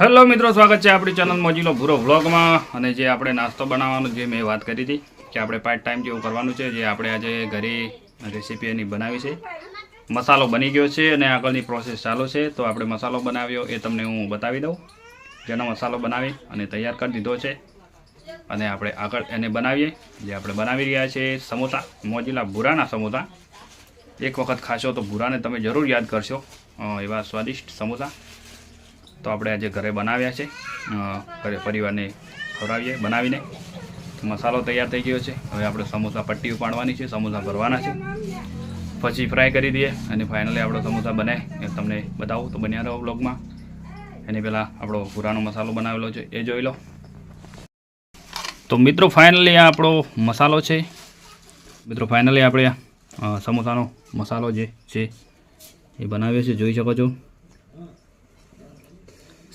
Hello મિત્રો, સ્વાગત છે આપણી ચેનલ મોજીલો ભૂરો વ્લોગમાં. અને જે આપણે નાસ્તો બનાવવાનો જે મેં વાત કરી હતી કે આપણે પાર્ટ ટાઈમ જેવું કરવાનું છે, જે આપણે આજે ઘરે રેસીપી એની બનાવી છે. મસાલો બની ગયો છે અને આગળની પ્રોસેસ ચાલુ છે. તો આપણે મસાલો બનાવ્યો એ તમને હું બતાવી દઉં. જેનો મસાલો બનાવી અને તૈયાર કરી દીધો છે. અને આપણે આગળ એને બનાવીએ. જે આપણે બનાવી રહ્યા છે સમોસા, મોજીલા ભૂરાના સમોસા. એક વખત ખાશો તો ભૂરાને તમે જરૂર યાદ કરશો. એવા સ્વાદિષ્ટ સમોસા. તો આપણે આજે ઘરે બનાવ્યા છે. ઘરે પરિવારને ખવડાવીએ, બનાવીને. મસાલો તૈયાર થઈ ગયો છે. હવે આપણે સમોસા પટ્ટી ઉપાડવાની છે, સમોસા ભરવાના છે. પછી ફ્રાય કરી દઈએ અને ફાઇનલી આપણો સમોસા બને. એ તમને બતાવું તો બન્યા રહો બ્લોગમાં એની પહેલાં આપણો પુરાનો મસાલો બનાવેલો છે, એ જોઈ લો. તો મિત્રો ફાઇનલી આ આપણો મસાલો છે. મિત્રો ફાઇનલી આપણે સમોસાનો મસાલો જે છે, એ બનાવ્યો છે. જોઈ શકો છો.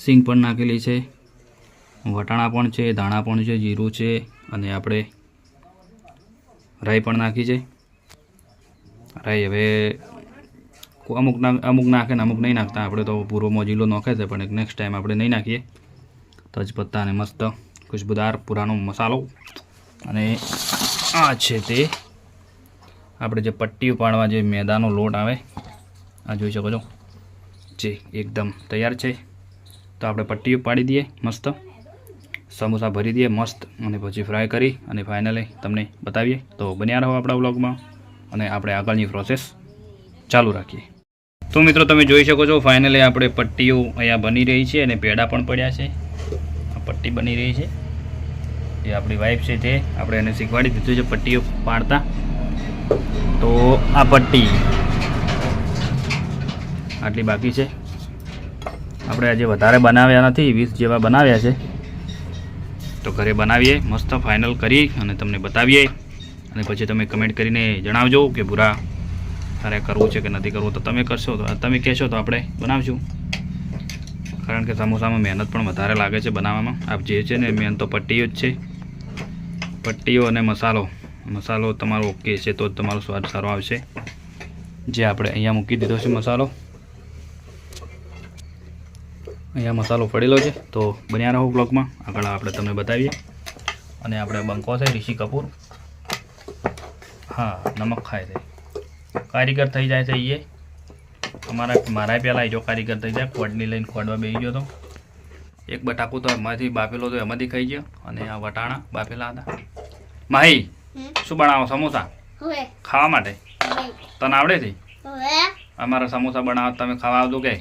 સિંગ પણ નાખેલી છે. વટાણા પણ છે, ધાણા પણ છે, જીરું છે અને આપણે રાઈ પણ નાખી છે. રાઈ હવે અમુક અમુક નાખે ને અમુક નહીં નાખતા. આપણે તો પૂરો મોજીલો નાખે છે, પણ નેક્સ્ટ ટાઈમ આપણે નહીં નાખીએ. તજપત્તા અને મસ્ત ખુશ્બુદાર પુરાનો મસાલો. અને આ છે તે આપણે જે પટ્ટી પાડવા જે મેદાનો લોટ આવે, આ જોઈ શકો છો. જે એકદમ તૈયાર છે. તો આપણે પટ્ટીઓ પાડી દઈએ મસ્ત. સમોસા ભરી દઈએ મસ્ત અને પછી ફ્રાય કરી અને ફાઇનલી તમને બતાવીએ. તો બન્યા રહો આપણા વ્લોગમાં અને આપણે આગળની પ્રોસેસ ચાલુ રાખીએ. તો મિત્રો તમે જોઈ શકો છો ફાઇનલી આપણે પટ્ટીઓ અહીંયા બની રહી છે અને પેડા પણ પડ્યા છે. આ પટ્ટી બની રહી છે. એ આપણી વાઈફ છે તે આપણે એને શીખવાડી દીધું છે પટ્ટીઓ પાડતા. તો આ પટ્ટી આટલી બાકી છે. આપણે આજે વધારે બનાવ્યા નથી, વીસ જેવા બનાવ્યા છે. તો ઘરે બનાવીએ, મસ્ત ફાઇનલ કરી અને તમને બતાવીએ. અને પછી તમે કમેન્ટ કરીને જણાવજો કે ભૂરા તારે કરવું છે કે નથી કરવું. તો તમે કરશો, તો તમે કહેશો તો આપણે બનાવશું. કારણ કે સમોસામાં મહેનત પણ વધારે લાગે છે બનાવવામાં. આપ જે છે ને મેન તો પટ્ટીઓ જ છે. પટ્ટીઓ અને મસાલો. મસાલો તમારો ઓકે છે તો તમારો સ્વાદ સારો આવશે. જે આપણે અહીંયા મૂકી દીધો છે મસાલો. અહીંયા મસાલો પડેલો છે. તો બન્યા રહો બ્લોગમાં આગળ આપણે તમને બતાવીએ. અને આપણે બંકો છે ઋષિ કપૂર. હા નમક ખાય છે. કારીગર થઈ જાય છે એ અમારા મારા પહેલાં જો કારીગર થઈ જાય ખોડની લઈને ખોડવા બેસી ગયો તો. એક બટાકું તો એમાંથી બાફેલો તો એમાંથી ખાઈ ગયો. અને આ વટાણા બાફેલા હતા. માહી શું બનાવો? સમોસા? ખાવા માટે? તને આવડે છે? અમારા સમોસા બનાવો તમે ખાવા આવજો કે.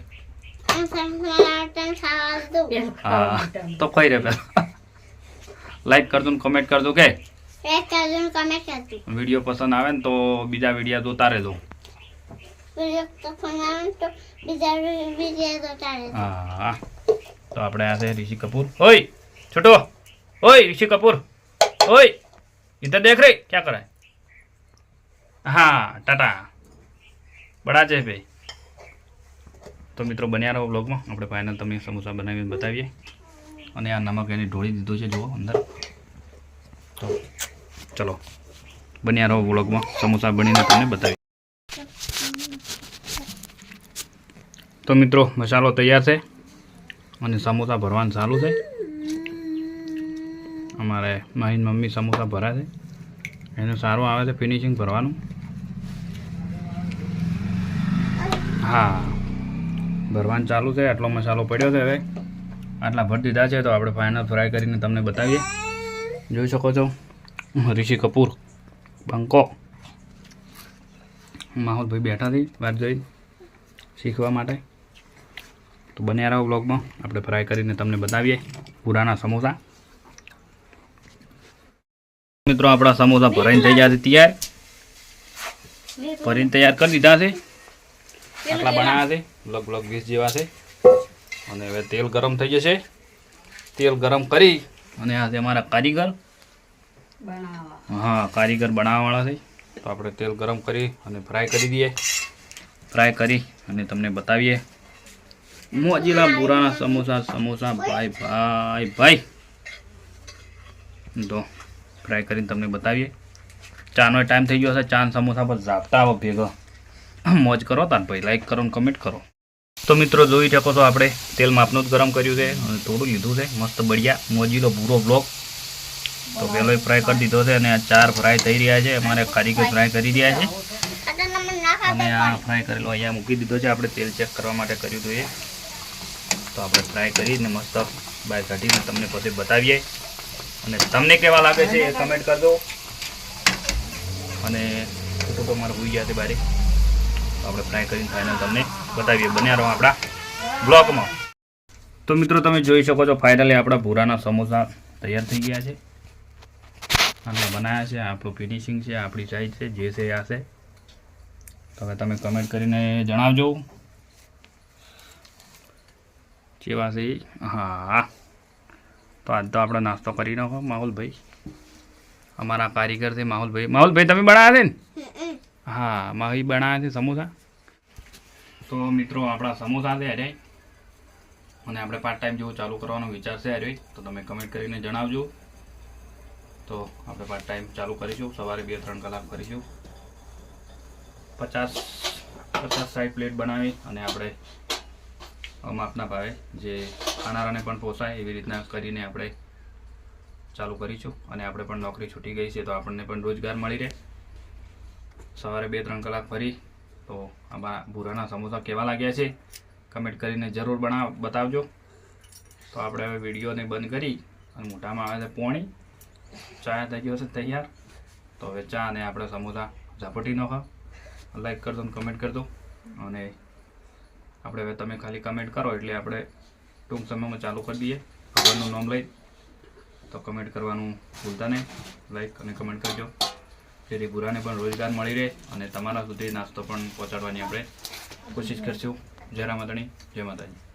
હું સમજાવવા તને ખાવા દઉં હા તો ખાઈ રહે પેલા લાઈક કરજો ને કમેન્ટ કરજો કે એક કાજુ કમે કરતું વિડીયો પસંદ આવે ને તો બીજા વિડીયો જોતા રહેજો વિડીયો તો ફોન આવે તો બીજા વિડીયો તો ચાલે હા તો આપણે આ છે ઋષિ કપૂર ઓય છોટો ઓય ऋषि कपूर ओए इधर देख रहे क्या कर रहा है हाँ टाटा બડા છે ભાઈ તો મિત્રો બન્યા રહો બ્લોગમાં આપણે ફાઇનલ તમને સમોસા બનાવીને બતાવીએ. અને આ નમક એને ઢોળી દીધું છે, જુઓ અંદર. તો ચલો, બન્યા રહો બ્લોગમાં સમોસા બનીને તમને બતાવીએ. તો મિત્રો, મસાલો તૈયાર છે અને સમોસા ભરવાનું ચાલુ છે. અમારે મારી મમ્મી સમોસા ભરા છે. એનું સારું આવે છે ફિનિશિંગ ભરવાનું. હા. ભરવાનું ચાલુ છે, આટલો મસાલો પડ્યો છે હવે. આટલા ભરી દીધા છે, તો આપણે ફાઇનલ ફ્રાય કરીને તમને બતાવીએ. જોઈ શકો છો, ઋષિ કપૂર, બંકો, માહોલભાઈ બેઠા થઈ વાત જોઈ, શીખવા માટે. તો બન્યા રહો બ્લોગમાં આપણે ફ્રાય કરીને તમને બતાવીએ, પુરાના સમોસા. મિત્રો, આપણા સમોસા ભરાઈને થઈ ગયા છે, તૈયાર. ભરીને તૈયાર કરી દીધા છે. આટલા બનાવ્યા છે. લગભગ લગ વીસ જેવા છે. અને હવે તેલ ગરમ થઈ જશે. તેલ ગરમ કરી અને આ છે અમારા કારીગર. હા કારીગર બનાવવાવાળા છે. તો આપણે તેલ ગરમ કરી અને ફ્રાય કરી દઈએ. ફ્રાય કરી અને તમને બતાવીએ. મોજીલા પુરાણા સમોસા સમોસા ભાઈ ભાઈ ભાઈ. તો ફ્રાય કરીને તમને બતાવીએ. ચાનો ટાઈમ થઈ ગયો છે ચાન સમોસા પર ઝાપટા આવો ભેગો. મોજ કરો તાન ભાઈ લાઇક કરો ને કમેન્ટ કરો. તો મિત્રો જોઈ શકો છો આપણે તેલ માપનું જ ગરમ કર્યું છે અને થોડું લીધું છે મસ્ત બળિયા મોજીલો ભૂરો બ્લોક તો પહેલો ફ્રાય કરી દીધો છે અને આ ચાર ફ્રાય થઈ રહ્યા છે અમારે કારીગર ફ્રાય કરી રહ્યા છે. અને આ ફ્રાય કરેલો અહીંયા મૂકી દીધો છે આપણે તેલ ચેક કરવા માટે કર્યું હતું એ. તો આપણે ફ્રાય કરીને મસ્ત બાય કાઢીને તમને પછી બતાવીએ. અને તમને કેવા લાગે છે એ કમેન્ટ કરજો. અને તો મારે ભૂઈ ગયા છે બારે. આપણે ફ્રાય કરીને ફાઇનલ તમને બતાવીએ બન્યા રહો આપણા બ્લોકમાં તો મિત્રો તમે જોઈ શકો છો ફાઇનલી આપણા ભૂરાના સમોસા તૈયાર થઈ ગયા છે. અને બનાવ્યા છે, આપણું ફિનિશિંગ છે, આપણી સાઈઝ છે, જે છે આ છે. હવે તમે કમેન્ટ કરીને જણાવજો. જેવા છે? હા. તો આજ તો આપણે નાસ્તો કરી નાખો, માહુલભાઈ. અમારા કારીગર છે માહુલભાઈ. માહુલભાઈ, તમે બનાવ્યા છે ને? હા માહી બનાવ્યા છે સમોસા. તો મિત્રો, આપણા સમોસા છે અરે અને આપણે પાર્ટ ટાઈમ જેવું ચાલુ કરવાનો વિચાર છે અરે તો તમે કમેન્ટ કરીને જણાવજો. તો આપણે પાર્ટ ટાઈમ ચાલુ કરીશું. સવારે બે ત્રણ કલાક કરીશું. પચાસ પચાસ સાઠ પ્લેટ બનાવી અને આપણે માપના ભાવે જે ખાનારાને પણ પોસાય એવી રીતના કરીને આપણે ચાલુ કરીશું. અને આપણે પણ નોકરી છૂટી ગઈ છે, તો આપણને પણ રોજગાર મળી રહે. સવારે બે ત્રણ કલાક ફરી તો આમાં ભૂરાના સમોસા કેવા લાગ્યા છે કમેન્ટ કરીને જરૂર બનાવ બતાવજો. તો આપણે હવે વિડીયોને બંધ કરી અને મોટામાં આવે છે પોણી. ચા થઈ ગયો છે તૈયાર. તો હવે ચા અને આપણે સમોસા ઝાપટી નાખો. લાઈક કરજો અને કમેન્ટ કરજો. અને આપણે હવે તમે ખાલી કમેન્ટ કરો એટલે આપણે ટૂંક સમયમાં ચાલુ કરી દઈએ. ભગવાનનું નામ લઈ તો કમેન્ટ કરવાનું ભૂલતા નહીં. લાઈક અને કમેન્ટ કરજો. જેથી ભૂરાને પણ રોજગાર મળી રહે અને તમારા સુધી નાસ્તો પણ પહોંચાડવાની આપણે કોશિશ કરશું. જય રામાધણી, જય માતાજી.